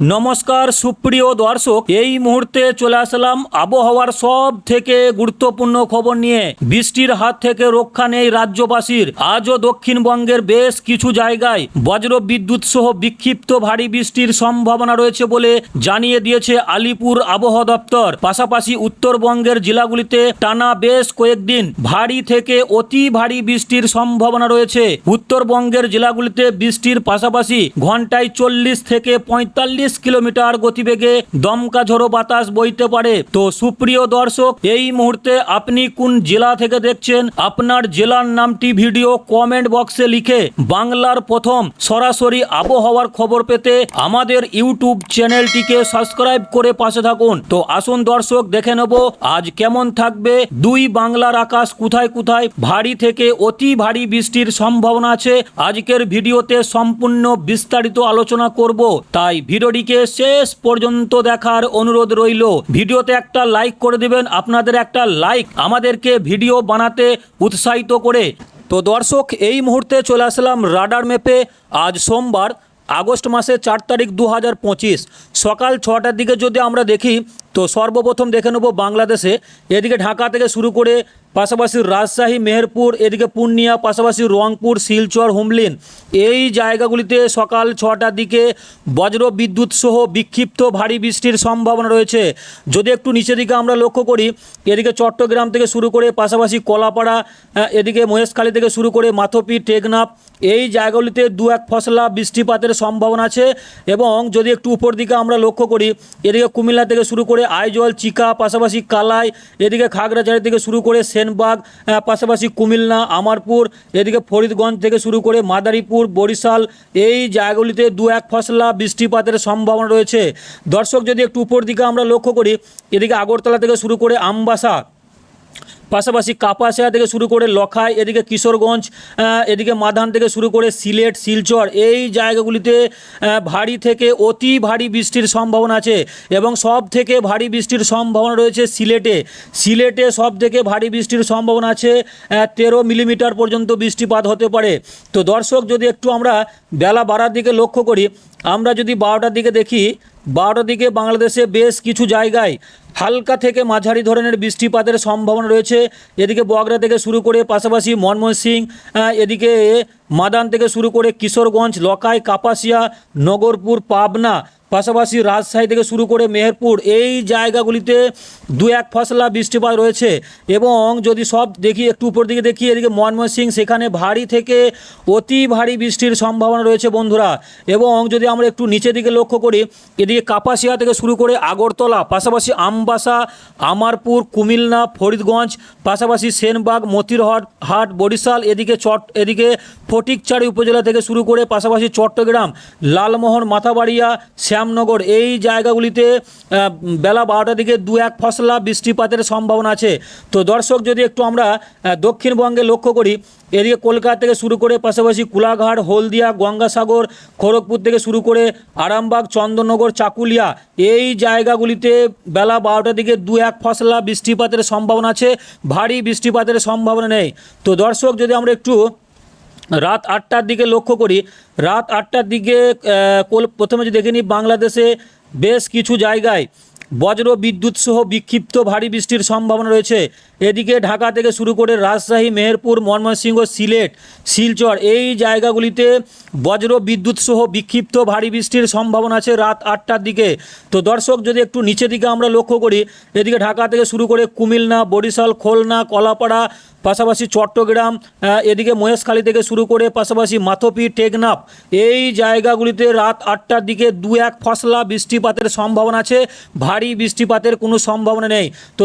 নমস্কার সুপ্রিয় দর্শক, এই মুহূর্তে চলে আসলাম আবহাওয়ার সব থেকে গুরুত্বপূর্ণ খবর নিয়ে। বৃষ্টির হাত থেকে রক্ষা নেই রাজ্যবাসীর। আজও দক্ষিণবঙ্গের বেশ কিছু জায়গায় বজ্র বিদ্যুৎ সহ বিক্ষিপ্ত ভারী বৃষ্টির সম্ভাবনা রয়েছে বলে জানিয়ে দিয়েছে আলিপুর আবহাওয়া দপ্তর। পাশাপাশি উত্তরবঙ্গের জেলাগুলিতে টানা বেশ কয়েকদিন ভারী থেকে অতি ভারী বৃষ্টির সম্ভাবনা রয়েছে। উত্তরবঙ্গের জেলাগুলিতে বৃষ্টির পাশাপাশি ঘন্টায় চল্লিশ থেকে পঁয়তাল্লিশ কিলোমিটার গতিবেগে দমকা ঝোড়ো বাতাস বইতে পারে। তো সুপ্রিয় দর্শক, এই মুহূর্তে আপনি কোন জেলা থেকে দেখছেন? আপনার জেলার নামটি ভিডিও কমেন্ট বক্সে লিখে বাংলার প্রথম সরাসরি আবহাওয়ার খবর পেতে আমাদের ইউটিউব চ্যানেলটিকে সাবস্ক্রাইব করে পাশে থাকুন। তো আসুন দর্শক, দেখে নেব আজ কেমন থাকবে। দুই বাংলার আকাশ কোথায় কোথায়? ভারী থেকে অতি ভারী বৃষ্টির সম্ভাবনা আছে। আজকের ভিডিওতে সম্পূর্ণ বিস্তারিত আলোচনা করব। তাই ভিডিওটিকে শেষ পর্যন্ত দেখার অনুরোধ রইল। ভিডিওতে একটা লাইক করে দিবেন, আপনাদের একটা লাইক আমাদেরকে ভিডিও বানাতে উৎসাহিত করে। তো দর্শক, এই মুহূর্তে চলে আসলাম রাডার ম্যাপে। আজ সোমবার, আগস্ট মাসে চার তারিখ দু হাজার পঁচিশ। সকাল ছটার দিকে যদি আমরা দেখি তো সর্বপ্রথম দেখে নেব বাংলাদেশে। এদিকে ঢাকা থেকে শুরু করে পাশাপাশি রাজশাহী, মেহেরপুর, এদিকে পূর্ণিয়া, পাশাপাশি রংপুর, শিলচর, হুমলিন। এই জায়গাগুলিতে সকাল ছটার দিকে বজ্র বিদ্যুৎ সহ বিক্ষিপ্ত ভারী বৃষ্টির সম্ভাবনা রয়েছে। যদি একটু নিচের দিকে আমরা লক্ষ্য করি, এদিকে চট্টগ্রাম থেকে শুরু করে পাশাপাশি কলাপাড়া এদিকে মহেশখালী থেকে শুরু করে মাথপি, টেকনাফ, এই জায়গাগুলিতে দু এক ফসলা বৃষ্টিপাতের সম্ভাবনা আছে। এবং যদি একটু উপর দিকে আমরা লক্ষ্য করি, এদিকে কুমিল্লা থেকে শুরু করে আইজল, চিকা, পাশাপাশি কালাই, এদিকে খাগড়াছড়ি থেকে শুরু করে সেনবাগ পাশাপাশি কুমিল্লা, আমারপুর, এদিকে ফরিদগঞ্জ থেকে শুরু করে মাদারীপুর, বরিশাল, এই জায়গাগুলিতে দু এক ফসলা বৃষ্টিপাতের সম্ভাবনা রয়েছে। দর্শক, যদি একটু উপর দিকে আমরা লক্ষ্য করি, এদিকে আগরতলা থেকে শুরু করে আমবাসা পাশাপাশি কাপাসিয়া থেকে শুরু করে লখাই, এদিকে কিশোরগঞ্জ এদিকে মাধান থেকে শুরু করে সিলেট, শিলচর, এই জায়গাগুলিতে ভারী থেকে অতি ভারী বৃষ্টির সম্ভাবনা আছে এবং সব থেকে ভারী বৃষ্টির সম্ভাবনা রয়েছে সিলেটে। সিলেটে সব থেকে ভারী বৃষ্টির সম্ভাবনা আছে তেরো মিলিমিটার পর্যন্ত বৃষ্টিপাত হতে পারে। তো দর্শক, যদি একটু আমরা বেলা বাড়ার দিকে লক্ষ্য করি, আমরা যদি বারোটার দিকে দেখি বারোটার দিকে বাংলাদেশে বেশ কিছু জায়গায় হালকা থেকে মাঝারি ধরনের বৃষ্টিপাতের সম্ভাবনা রয়েছে। এদিকে বগরা থেকে শুরু করে পাশাপাশি মনমোহন সিং এদিকে মাদান থেকে শুরু করে কিশোরগঞ্জ, লকাই, কাপাসিয়া, নগরপুর, পাবনা, পাশাপাশি রাজশাহী থেকে শুরু করে মেহেরপুর এই জায়গাগুলিতে দু এক ফসলা বৃষ্টিপাত রয়েছে। এবং যদি সব দেখি, একটু উপর দিকে দেখি, এদিকে মনমোহন সিং সেখানে ভারী থেকে অতি ভারী বৃষ্টির সম্ভাবনা রয়েছে বন্ধুরা। এবং যদি আমরা একটু নিচের দিকে লক্ষ্য করি, এদিকে কাপাসিয়া থেকে শুরু করে আগরতলা, পাশাপাশি আমবাসা, আমারপুর, কুমিল্লা, ফরিদগঞ্জ, পাশাপাশি সেনবাগ, মতিরহাট, হাট, বরিশাল, এদিকে চট, এদিকে ফটিকচারি উপজেলা থেকে শুরু করে পাশাপাশি চট্টগ্রাম, লালমোহন, মাথাবাড়িয়া, শ্যামনগর এই জায়গাগুলিতে বেলা বারোটা দিকে দু এক ফসলা বৃষ্টিপাতের সম্ভাবনা আছে। তো দর্শক, যদি একটু আমরা দক্ষিণবঙ্গে লক্ষ্য করি, এদিকে কলকাতা থেকে শুরু করে পাশাপাশি কুলাঘাট, হলদিয়া, গঙ্গাসাগর, খড়গপুর থেকে শুরু করে আরামবাগ, চন্দননগর, চাকুলিয়া, এই জায়গাগুলিতে বেলা বারোটার দিকে দু এক ফসলা বৃষ্টিপাতের সম্ভাবনা আছে। ভারী বৃষ্টিপাতের সম্ভাবনা নেই। তো দর্শক, যদি আমরা একটু রাত আটটার দিকে লক্ষ্য করি। রাত আটটার দিকে প্রথমে যদি দেখে নিই, বাংলাদেশে বেশ কিছু জায়গায় বজ্র বিদ্যুৎ সহ বিক্ষিপ্ত ভারী বৃষ্টির সম্ভাবনা রয়েছে। এদিকে ঢাকা থেকে শুরু করে রাজশাহী, মেহেরপুর, ময়মনসিংহ, সিলেট, শিলচর এই জায়গাগুলিতে বজ্র বিদ্যুৎ সহ বিক্ষিপ্ত ভারী বৃষ্টির সম্ভাবনা আছে রাত আটটার দিকে। তো দর্শক, যদি একটু নিচের দিকে আমরা লক্ষ্য করি, এদিকে ঢাকা থেকে শুরু করে কুমিল্লা, বরিশাল, খুলনা, কলাপাড়া পাশাপাশি চট্টগ্রাম এদিকে মহেশখালী থেকে শুরু করে পাশাপাশি মাথোপি, টেকনাফ, এই জায়গাগুলিতে রাত আটটার দিকে দু এক ফসলা বৃষ্টিপাতের সম্ভাবনা আছে। ভারী বৃষ্টিপাতের কোনো সম্ভাবনা নেই। তো